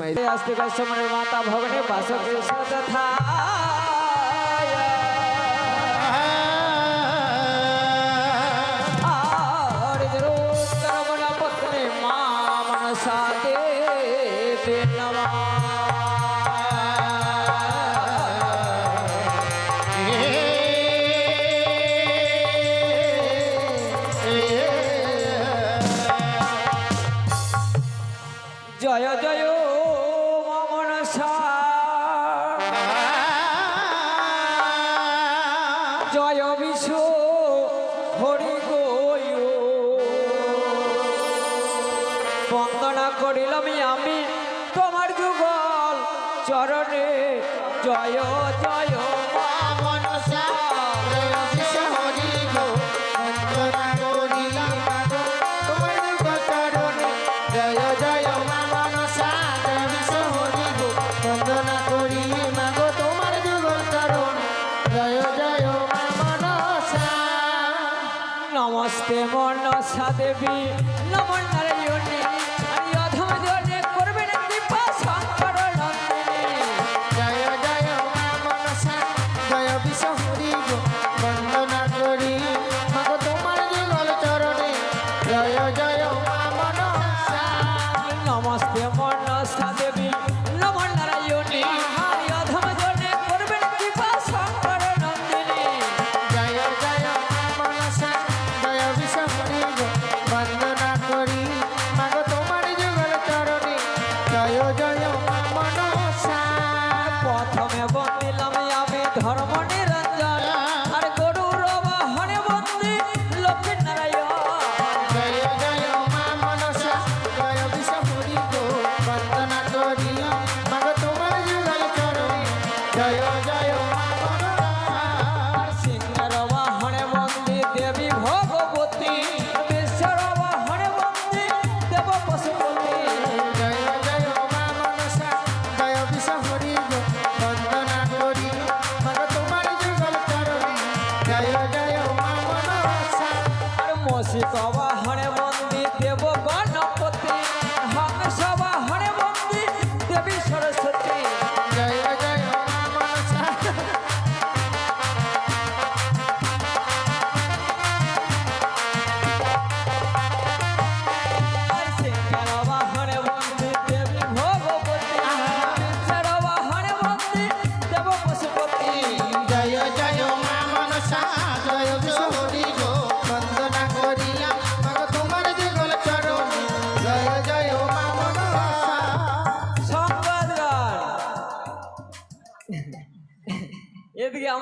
मैं राष्ट्र का समय माता भवने बासक सदा था বন্দনা করিলাম আমি তোমার যুগল চরণে। জয় জয় নমস্তে মনসা দেবী নম জয়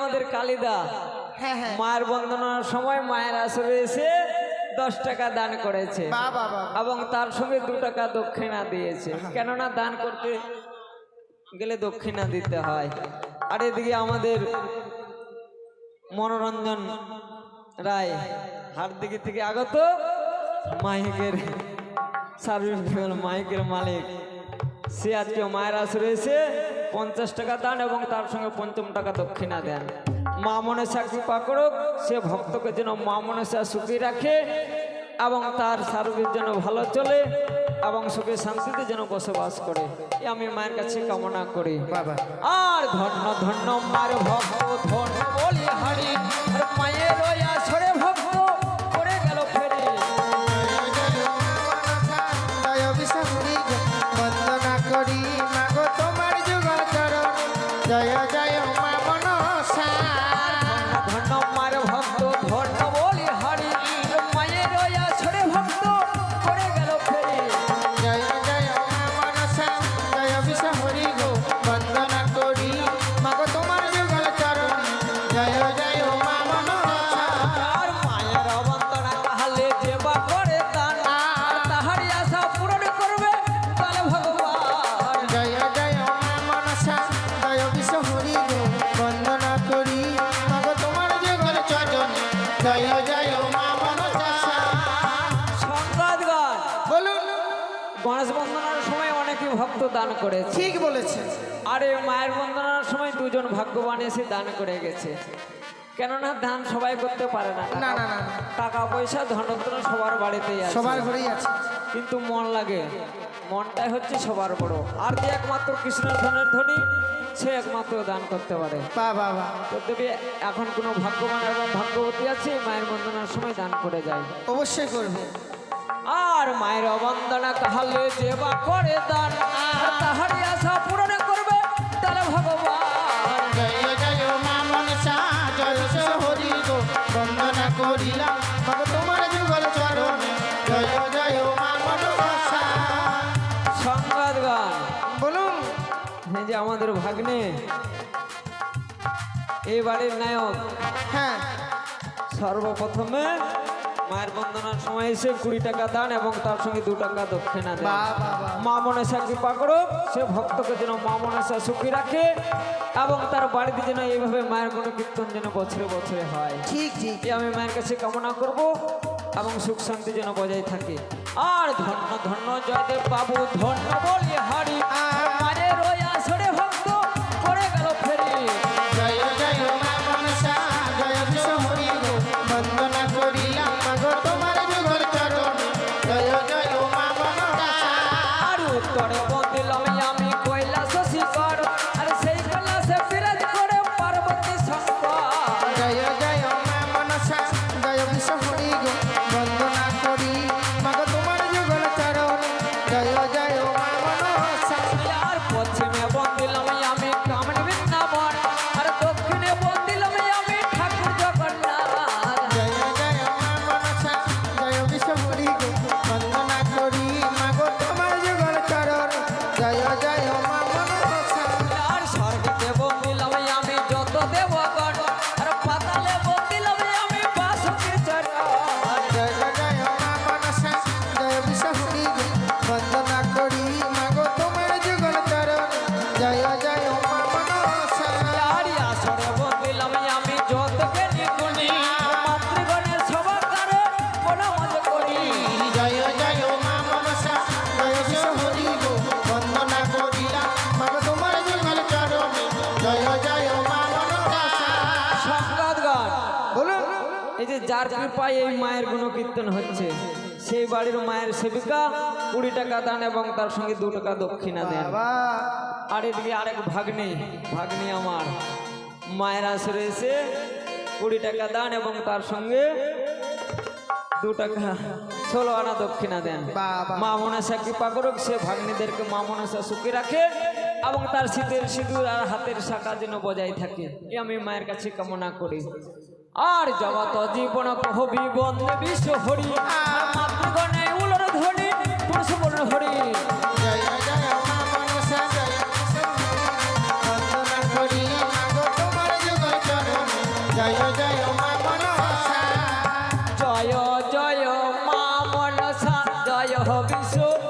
আমাদের কালিদা। হ্যাঁ হ্যাঁ। মায়ের বন্দনার সময় মায়ের আসরে এসে দশ টাকা দান করেছে। এবং তার সঙ্গে দু টাকা দক্ষিণা দিয়েছে। কেননা দান করতে গেলে দক্ষিণা দিতে হয়। আর এদিকে আমাদের মনোরঞ্জন রায় হাট দিকে থেকে আগত মাইকের সার্ভিস মাইকের মালিক। সে আজকে মায়ের আসরে এসে পঞ্চাশ টাকা দান এবং তার সঙ্গে পঞ্চম টাকা দক্ষিণা দেন। মা মনসা কৃপা করুক সে ভক্তকে যেন মা মনসা সুখী রাখে এবং তার সার্ভিস যেন ভালো চলে এবং সুখে শান্তিতে যেন বসবাস করে। এ আমি মায়ের কাছে কামনা করি। বাবা। আর ধন্য ধন্য মার ভক্ত ধন্য বলি হারি মায়ের ভক্ত দান করেছে। ঠিক বলেছে। আর এই মায়ের বন্দনার সময় দুজন ভাগ্যবান এসে দান করে গেছে। কেননা দান সবাই করতে পারে না না না। টাকা পয়সা ধনত্র সবার বাড়িতেই আছে। সবার ঘরেই আছে। কিন্তু মন লাগে। মনটাই হচ্ছে সবার বড়। আর যে একমাত্র কৃষ্ণের ধনের ধনী সে একমাত্র দান করতে পারে। দেবী এখন কোনো ভাগ্যবান এবং ভাগ্যবতী আছে মায়ের বন্দনার সময় দান করে যায়। অবশ্যই করবে। আর মায়ের অবন্দনা কাহালে যে বা করে দান। আর আশা পূরণ করবে তাহলে ভগবান। জয় জয় মা মনসা জয় জয় হরি গো বন্দনা করিলাম। তোমার যুগল চরণে জয় জয় মা মনসা। সংবাদ গান। বলুন। যে আমাদের ভাগ্নে এই বাড়ির নায়ক। হ্যাঁ। সর্বপ্রথমে মায়ের বন্দনার সময় এসে কুড়ি টাকা দান এবং তার সঙ্গে দু টাকা দক্ষিণা দেন। মা মনসা কৃপা করুক সে ভক্তকে যেন মা মনসা সুখী রাখে এবং তার বাড়িতে যেন এইভাবে মায়ের কোনো কীর্তন যেন বছরে বছরে হয়। ঠিক ঠিক। আমি মায়ের কাছে কামনা করব এবং সুখ শান্তি যেন বজায় থাকে। আর ধন্য ধন্য জয়দেব বাবু ধন্য বলি হারি। যে যার কৃপায় এই মায়ের গুণকীর্তন হচ্ছে। সেই বাড়ির মায়ের সেবিকা কুড়ি টাকা দান এবং তার সঙ্গে দু টাকা দক্ষিণা দেন। আর এদিকে আরেক ভাগ্নি ভাগ্নি আমার। মায়ের আসরে এসে কুড়ি টাকা দান এবং তার সঙ্গে দু টাকা ষোলো আনা দক্ষিণা দেন। মা মনসা কৃপা করুক সে ভাগ্নিদেরকে মা মনসা সুখী রাখে এবং তার শীতের সিঁদুর আর হাতের শাখা যেন বজায় থাকে। এ আমি মায়ের কাছে কামনা করি। আর জগত জীবন কহবি বন্দে বিশ্ব হরি উলর হরি জয় জয় মা মনসা জয় জয় মা মনসা জয় বিশ্ব